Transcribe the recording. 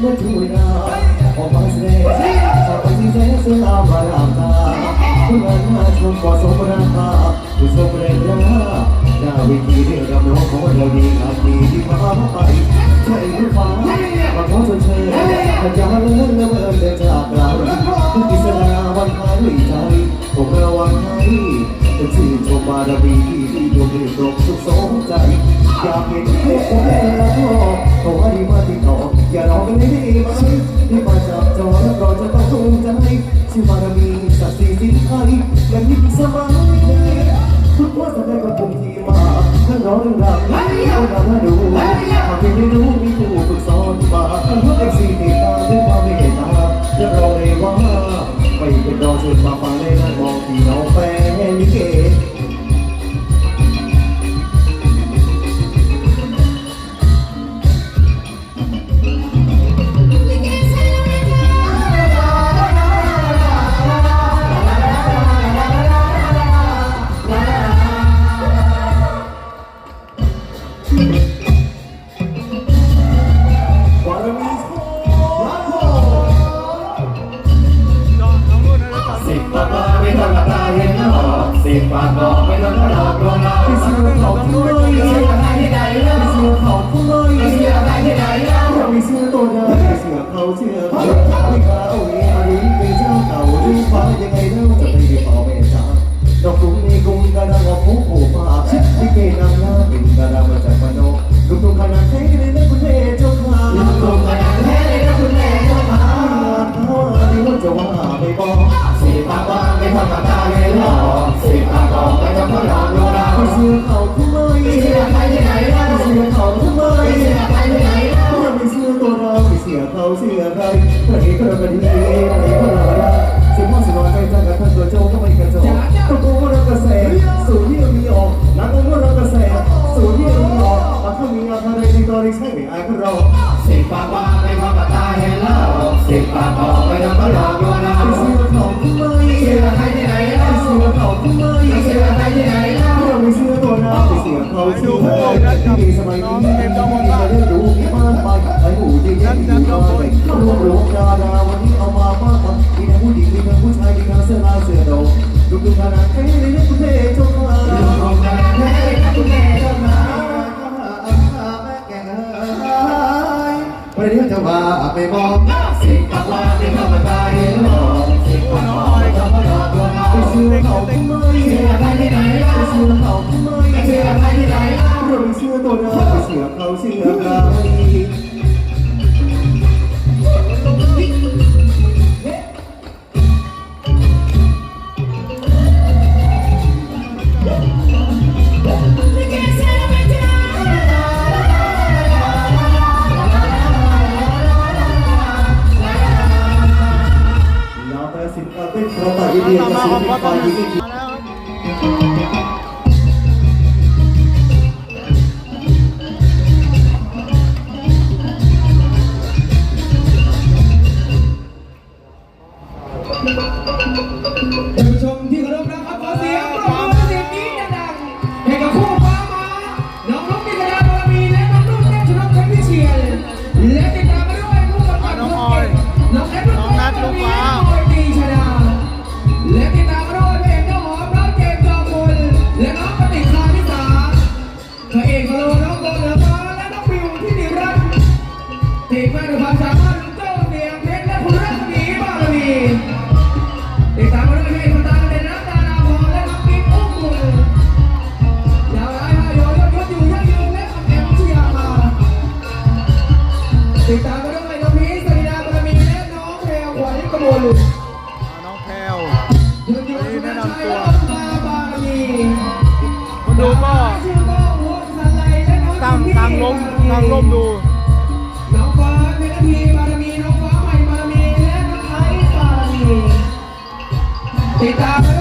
Madhura Opasre Opasre Sela Varaka Purana Chumpa Sobraka Usobre Jana Davi Kiri Ramro Kodavi Ati Dipa Pai Chai Rupa Bhagwa Sunche Ajahal Navar Dejakra Kisana Vanhari Chai Pokra Vanhari จะชื่นชมบารมีที่ดวงเดือดสุขสมใจอยากเห็นพวกผมแล้วก็ขอให้มาติดต่อ อย่ารอกันได้ไหมได้มาจับจอแล้วรอจะต้องภูมิใจชื่อบารมีศักดิ์ศรีสินไทยและยิ่งสมัยทุกวันจะได้กับผมที่มาทั้งร้องทั้งรำต้องร บปากบอกไม่ต้องมาหลอกลวงเราไม่เชื่อเขาทำไม่เชื่อใครที่ไหนไปเล่าเชื่อเขาทำไม่เชื่อใครที่ไหนแล้วไม่เชื่อตัวเราไม่เชื่อเขาเชื่อเขาไม่กล้าเอาเองอาลิ้นเป็นเจ้าเก่าหรือฟ้ายังไงเล่าจะไม่ได้ต่อไม่จ้าดอกกุ้งในกุ้งกระดังออกหูโผล่ฟ้าที่เกนำ เราไม่เชื่อเขาเชื่อใครใครก็เรากันดีใครก็เราได้สิ่งที่สนใจใจกับท่านตัวโจก็ไม่กระโจนตะโกนรากระแสสูตรที่เรามีออกนักโอ้รากระแสสูตรที่เรามีออกมาถ้ามีอะไรในตอนนี้ใช่ไหมไอ้พวกเราสิบปากบอกไม่ต้องมาตาเห็นหรอกสิบปากบอกไม่ต้องมาหลอกลวงเราไปเชื่อเขาทำไมเชื่อใครที่ไหนไปเล่าเชื่อเขาทำไมเชื่อใครที่ไหน เราไม่เชื่อเขาเชื่อที่มีสมัยนี้ที่มาเรียนรู้ที่บ้านไปไอ้หูที่ยังอยู่ต่อไปรวบรวมดาราวันนี้เอามามากกว่ามีทั้งผู้หญิงมีทั้งผู้ชายมีทั้งเสื้อลายเสื้อดงลูกดูขนาดเท่เลยนะคุณเท่เจ้าข้าลูกของกันแท้เลยนะคุณแม่เจ้าขาประเดี๋ยวจะว่าไปบอกสิบปากว่าไม่ต้องมาตายเห็นหรอกสิบปากว่าไม่ต้องมาหลอกลวงเราไปเชื่อเขาทำไมเชื่อใครที่ไหนไปเล่าเชื่อเขาทำไม วั ทีมานด้วยความสามารถของเจ้เสียงเพชรและคุณรัศมีบารมีติดตามมาด้วยเพลงคนตาเป็นน้ำตาดาวพรและน้องกิ๊กอุ้มบุญยาวร้ายฮายโยยศยศอยู่ยั่งยืนและแอมชุยามาติดตามมาด้วยน้องพีสริดาบารมีและน้องแพรวขวัญกมลน้องแพลวยืนอยู่สุนันชัยและน้องตาบารมีคนดูก็ชื่อก็หัวสันไลและน้งตั้งตั้งล้มตั้งล้มดู ติ